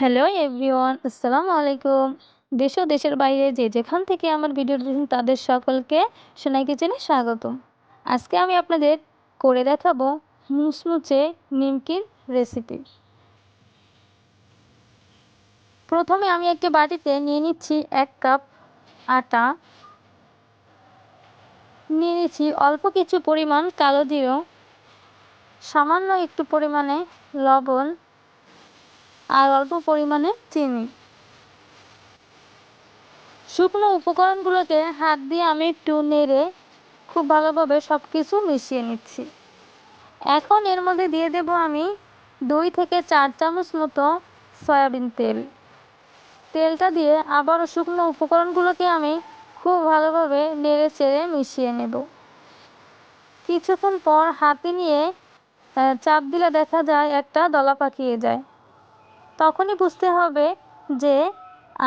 Hello everyone, আসসালামু আলাইকুম। দেশ ও দেশের বাইরে যে যেখান থেকে আমার ভিডিও দেখেন তাদের সকলকে সোনাই কিচেনে স্বাগত আজকে আমি আপনাদের করে দেখাবো মুচমুচে নিমকির রেসিপি প্রথমে আমি একটি বাটিতে নিয়ে নিচ্ছি এক কাপ আটা। নিয়ে নিচ্ছি অল্প কিছু পরিমাণ কালো জিরো, সামান্য একটু পরিমাণে লবণ। আর অল্প পরিমাণে চিনি। শুকনো উপকরণগুলোকে হাত দিয়ে আমি একটু নেড়ে খুব ভালোভাবে সব কিছু মিশিয়ে নিচ্ছি। এখন এর মধ্যে দিয়ে দেব আমি দুই থেকে চার চামচ মতো সয়াবিন তেল। তেলটা দিয়ে আবারও শুকনো উপকরণগুলোকে আমি খুব ভালোভাবে নেড়ে চেড়ে মিশিয়ে নেব। কিছুক্ষণ পর হাতে নিয়ে চাপ দিলে দেখা যায় একটা দলা পাকিয়ে যায়। তখনই বুঝতে হবে যে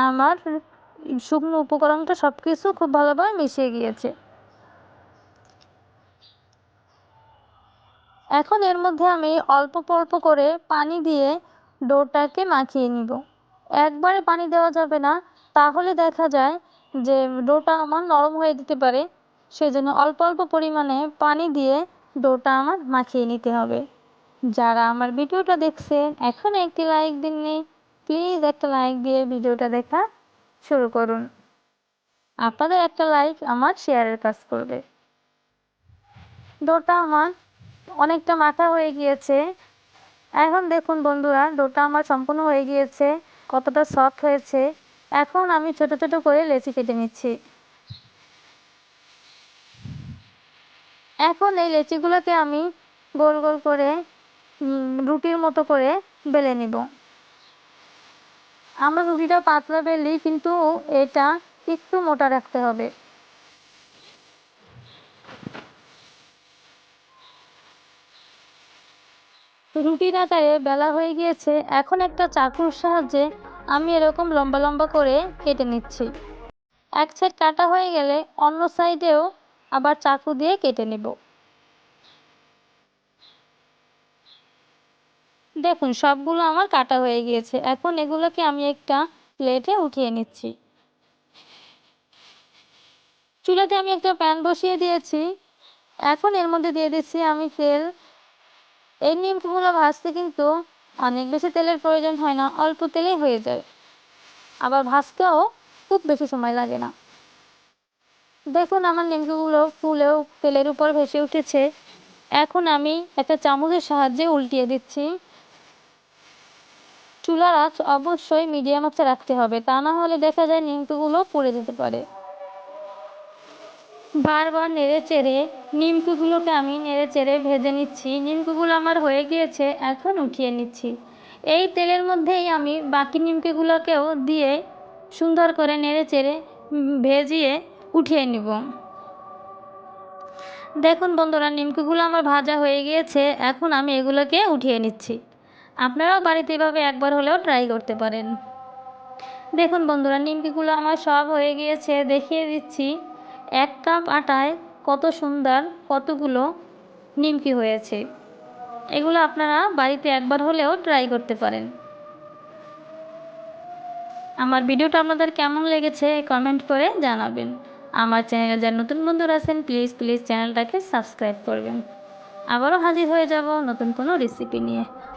আমার শুকনো উপকরণটা সব কিছু খুব ভালোভাবে মিশিয়ে গিয়েছে। এখন এর মধ্যে আমি অল্প অল্প করে পানি দিয়ে ডোটাকে মাখিয়ে নিব। একবারে পানি দেওয়া যাবে না, তাহলে দেখা যায় যে ডোটা আমার নরম হয়ে যেতে পারে, সেজন্য অল্প অল্প পরিমাণে পানি দিয়ে ডোটা আমার মাখিয়ে নিতে হবে। যারা আমার ভিডিওটা দেখছেন এখনও একটি লাইক দিননি প্লিজ একটা লাইক দিয়ে ভিডিওটা দেখা শুরু করুন। আপনাদের একটা লাইক আমার শেয়ারের কাজ করবে। ডোটা আমার অনেকটা মাথা হয়ে গিয়েছে। এখন দেখুন বন্ধুরা ডোটা আমার সম্পূর্ণ হয়ে গিয়েছে, কতটা সফট হয়েছে। এখন আমি ছোট ছোট করে লেচি কেটে নিচ্ছি। এখন এই লেচিগুলোকে আমি গোল গোল করে রুটির মতো করে বেলে নিব। আমরা রুটিটা পাতলা বেললেই কিন্তু এটা একটু মোটা রাখতে হবে। রুটির আকারে বেলা হয়ে গিয়েছে, এখন একটা চাকুর সাহায্যে আমি এরকম লম্বা লম্বা করে কেটে নিচ্ছি। এক সাইড কাটা হয়ে গেলে অন্য সাইডেও আবার চাকু দিয়ে কেটে নেব। দেখুন, সবগুলো আমার কাটা হয়ে গিয়েছে। এখন এগুলোকে আমি একটা প্লেটে উঠিয়ে নিচ্ছি। চুলাতে আমি একটা প্যান বসিয়ে দিয়েছি। এখন এর মধ্যে দিয়ে দিচ্ছি আমি তেল। এই নিমকিগুলো ভাজতে কিন্তু অনেক বেশি তেলের প্রয়োজন হয় না, অল্প তেলেই হয়ে যায়। আবার ভাজতেও খুব বেশি সময় লাগে না। দেখুন, আমার নিমকিগুলো ফুলেও তেলের উপর ভেসে উঠেছে। এখন আমি একটা চামচের সাহায্যে উল্টিয়ে দিচ্ছি। চুলার আঁচ অবশ্যই মিডিয়াম আঁচে রাখতে হবে। তা না হলে দেখা যায় নিমকিগুলো পুড়ে যেতে পারে। বারবার নেড়ে চেড়ে নিমকিগুলোকে আমি নেড়ে চেড়ে ভেজে নিচ্ছি। নিমকিগুলো আমার হয়ে গিয়েছে, এখন উঠিয়ে নিচ্ছি। এই তেলের মধ্যেই আমি বাকি নিমকিগুলোকেও দিয়ে সুন্দর করে নেড়ে চেড়ে ভেজিয়ে উঠিয়ে নিব। দেখুন বন্ধুরা, নিমকিগুলো আমার ভাজা হয়ে গিয়েছে, এখন আমি এগুলোকে উঠিয়ে নিচ্ছি। আপনারাও বাড়িতে এভাবে একবার হলেও ট্রাই করতে পারেন। দেখুন বন্ধুরা, নিমকিগুলো আমার সব হয়ে গিয়েছে, দেখিয়ে দিচ্ছি। এক কাপ আটায় কত সুন্দর কতগুলো নিমকি হয়েছে। এগুলো আপনারা বাড়িতে একবার হলেও ট্রাই করতে পারেন। আমার ভিডিওটা আপনাদের কেমন লেগেছে কমেন্ট করে জানাবেন। আমার চ্যানেলে যারা নতুন বন্ধুরা আছেন প্লিজ প্লিজ চ্যানেলটাকে সাবস্ক্রাইব করবেন। আবারও হাজির হয়ে যাব নতুন কোনো রেসিপি নিয়ে।